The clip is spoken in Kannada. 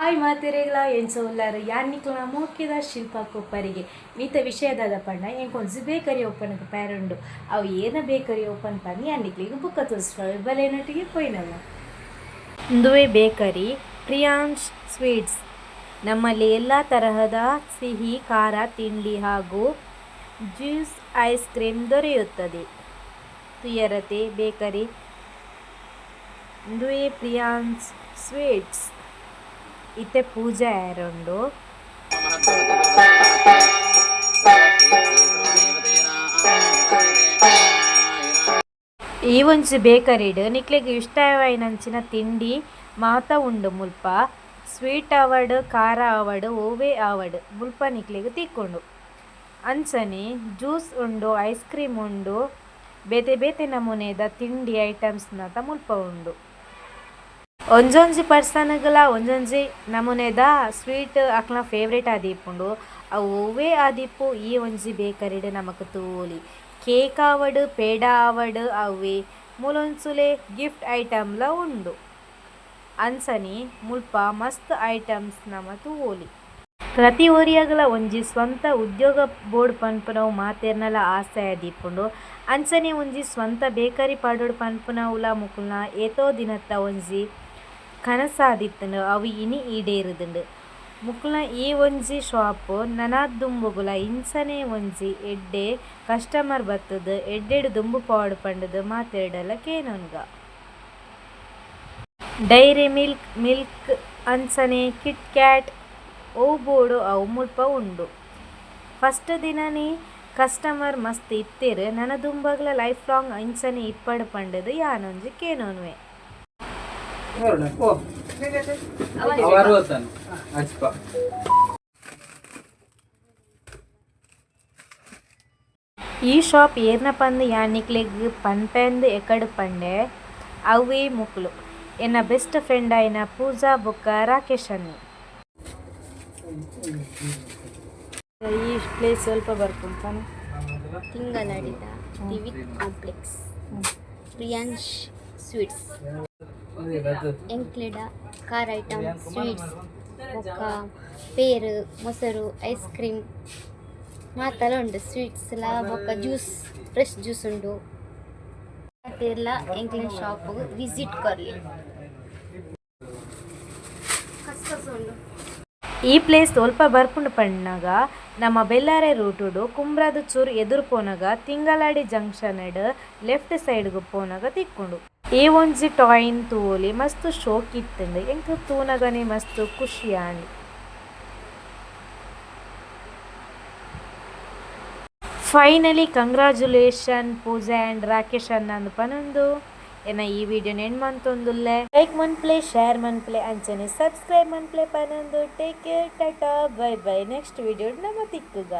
ಹಾಯ್ ಮಾತೆರೆಗಳ ಎಂಚ ಉಲ್ಲಾರು ಯಾನ್ನಿಕ್ಲ ಮೋಕ್ಯದ ಶಿಲ್ಪ ಕೊಪ್ಪರಿಗೆ ಮೀತ ವಿಷಯದಾದ ಪಂಡ ಎಂಕೊಂಜಿ ಬೇಕರಿ ಓಪನ್ಗೆ ಪ್ಯಾರುಂಡು ಅವು ಏನ ಬೇಕರಿ ಓಪನ್ ಪಂದು ಯಾನ್ನಿಕ್ಲಿಗೆ ಬುಕ್ಕ ತೋರಿಸ್ತಾವೆ ಬಲೆನೊಟ್ಟಿಗೆ ಪೋಯ್ನಲ್ಲ ಇಂದುವೆ ಬೇಕರಿ ಪ್ರಿಯಾಂಶ್ ಸ್ವೀಟ್ಸ್. ನಮ್ಮಲ್ಲಿ ಎಲ್ಲ ತರಹದ ಸಿಹಿ, ಖಾರ, ತಿಂಡಿ ಹಾಗೂ ಜ್ಯೂಸ್, ಐಸ್ ಕ್ರೀಮ್ ದೊರೆಯುತ್ತದೆ. ತುಯರತೆ, ಬೇಕರಿ. ಇಂದುವೆ ಪ್ರಿಯಾಂಶ್ ಸ್ವೀಟ್ಸ್. ಇತ್ತೆ ಪೂಜೆ ಆಯರುಂಡು ಈ ಒಂಜಿ ಬೇಕರಿಡ್. ನಿಕ್ಲೆಗ್ ಇಷ್ಟವಾಯಿನಂಚಿನ ತಿಂಡಿ, ಮಾತ ಉಂಡು ಮುಲ್ಪ. ಸ್ವೀಟ್ ಆವಡ್ ಖಾರ ಆವಡ್ ಓವೆ ಆವಡ್ ಮುಲ್ಪ ನಿಕ್ಲೆಗ್ ತಿಕ್ಕೊಂಡು. ಅಂಚನೆ, ಜ್ಯೂಸ್ ಉಂಡು, ಐಸ್ ಕ್ರೀಮ್ ಉಂಡು. ಬೇತೆ ಬೇತೆ ನಮೂನೆದ ತಿಂಡಿ ಐಟಮ್ಸ್ ತ ಮುಲ್ಪ ಉಂಡು. ಒಂಜೊಂಜಿ ಪರ್ಸನ್ಗಳ ಒಂಜೊಂಜಿ ನಮೂನೆದ ಸ್ವೀಟ್ ಅಕ್ಲ ಫೇವ್ರೇಟ್ ಆದಿಪ್ಪುಂಡು ಅವು ಆದಿಪ್ಪು ಈ ಒಂಜಿ ಬೇಕರಿಡ್ ನಮಕ್ ತೂಲಿ ಕೇಕ್ ಆವಡ್, ಪೇಡ ಆವಡ್ ಅವೇ ಮೂಲೊಂಚುಲೆ ಗಿಫ್ಟ್ ಐಟಮ್ಲ ಉಂಡು. ಅಂಚನೆ ಮುಲ್ಪ ಮಸ್ತ್ ಐಟಮ್ಸ್ ನಮ ತೂಲಿ ಪ್ರತಿ ಒರಿಯಗಲ ಒಂಜಿ ಸ್ವಂತ ಉದ್ಯೋಗ ಬೋರ್ಡ್ ಪನ್ಪುನವು ಮಾತೆರ್ನಲ ಆಸೆ ಆದಿಪ್ಪುಂಡು ಅಂಚನೆ ಒಂಜಿ ಸ್ವಂತ ಬೇಕರಿ ಪಾಡೊಡು ಪನ್ಪುನವುಲ ಮುಕುಲ್ನ ಏತೋ ದಿನತ್ತ ಒಂಜಿ ಕನಸಾದಿತ್ತುಂಡು, ಅವು ಇನಿ ಈಡೇರುದುಂಡು. ಮುಕ್ಲ ಈ ಒಂಜಿ ಶಾಪ್ ನನಾ ದುಂಬುಗುಲ ಇಂಚನೆ ಒಂಜಿ ಎಡ್ಡೆ ಕಸ್ಟಮರ್ ಬತ್ತುದು, ಎಡ್ಡೆಡು ದುಂಬು ಪಾವೊಡು ಪಂಡದು, ಮಾತೆರ್ಡಲ ಕೇನೊನ್ಗ. ಡೈರಿ ಮಿಲ್ಕ್ ಮಿಲ್ಕ್ ಅಂಚನೆ, ಕಿಟ್ ಕ್ಯಾಟ್ ಅವು ಬೋಡು, ಅವು ಮುಲ್ಪ ಉಂಡು. ಫಸ್ಟ್ ದಿನನೇ ಕಸ್ಟಮರ್ ಮಸ್ತ್ ಇತ್ತೆರ್, ನನ ದುಂಬಗ್ಲ ಲೈಫ್ ಲಾಂಗ್ ಅಂಚನೆ ಇಪ್ಪಡ್ ಪಂಡದು, ಯಾನೊಂಜಿ ಕೇನೋನ್ವೆ. ಓ ಅವರು ಈ ಶಾಪ್ ಏರ್ನ ಪಂದ್ ಯಾನಿಕ್ಲೆಗ್ ಪನ್ಪೆಂದ್ ಎಕಡ್ ಪಂಡೆ ಅವೇ ಮುಕ್ಲು ಎನ್ನ ಬೆಸ್ಟ್ ಫ್ರೆಂಡ್ ಆಯ್ನ ಪೂಜಾ ಬುಕ್ಕ ರಾಕೇಶ್ ಅನ್ನಿ. ಈ ಪ್ಲೇಸ್ ಸ್ವಲ್ಪ ಬರ್ಕೊಂತಾನೆ. ತಿಂಗಳಾಡಿದ ದಿವಿತ್ ಕಾಂಪ್ಲೆಕ್ಸ್. ಪ್ರಿಯಾಂಶ್ ಸ್ವೀಟ್ಸ್. ಎಂಕ್ಲೆಡ ಕಾರ್ ಐಟಮ್ ಸ್ವೀಟ್ಸ್ ಬೊಕ್ಕ ಪೇರು ಮೊಸರು ಐಸ್ ಕ್ರೀಮ್ ಮಾತೆಲ್ಲ ಉಂಡು ಸ್ವೀಟ್ಸ್ ಎಲ್ಲ ಬೊಕ್ಕ ಜ್ಯೂಸ್ ಫ್ರೆಶ್ ಜ್ಯೂಸ್ ಉಂಡು ಮತ್ತೆಲ್ಲ ಎಂಕ್ಲೆನ್ ಶಾಪ್ ವಿಸಿಟ್ ಕೊರ್ಲಿ ಕಸ್ಕಸ್ ಉಂಡು ಈ ಪ್ಲೇಸ್ ಸ್ವಲ್ಪ ಬರ್ಪುಂಡು ಪಣ್ಣಗ ನಮ್ಮ ಬೆಲ್ಲಾರೆ ರೂಟುಡು ಕುಮ್ರಾದ ಚೂರು ಎದುರು ಪೋನಗ ತಿಂಗಳಾಡಿ ಜಂಕ್ಷನ್ ಲೆಫ್ಟ್ ಸೈಡ್ಗ್ ಪೋನಗ ತಿಕ್ಕುಂಡು ಈ ಒಂಜಿ ಟಾಯ್ನ್ ತೂವೊಲಿ ಮಸ್ತ್ ಶೋಕ್ ಇತ್ತುಂಡು ಎಂಕ್ ತೂನಗನೆ, ಮಸ್ತ್ ಖುಷಿ and finally congratulation Pooja and Rakesh ಅನ್ನಂದು ಪನೊಂದು. ಏನ, ಈ ವಿಡಿಯೋ ನೆನ್ ಮಂತೊಂದುಲ್ಲೆ. ಲೈಕ್ ಮನ್ಪ್ಲೆ ಶೇರ್ ಮನ್ಪ್ಲೆ ಅಂಚನೆ ಸಬ್ಸ್ಕ್ರೈಬ್ ಮನ್ಪ್ಲೆ ಪನೊಂದು. Take care tata bye bye next video ನಮ್ಮ ತಿಕ್ಕುಗ.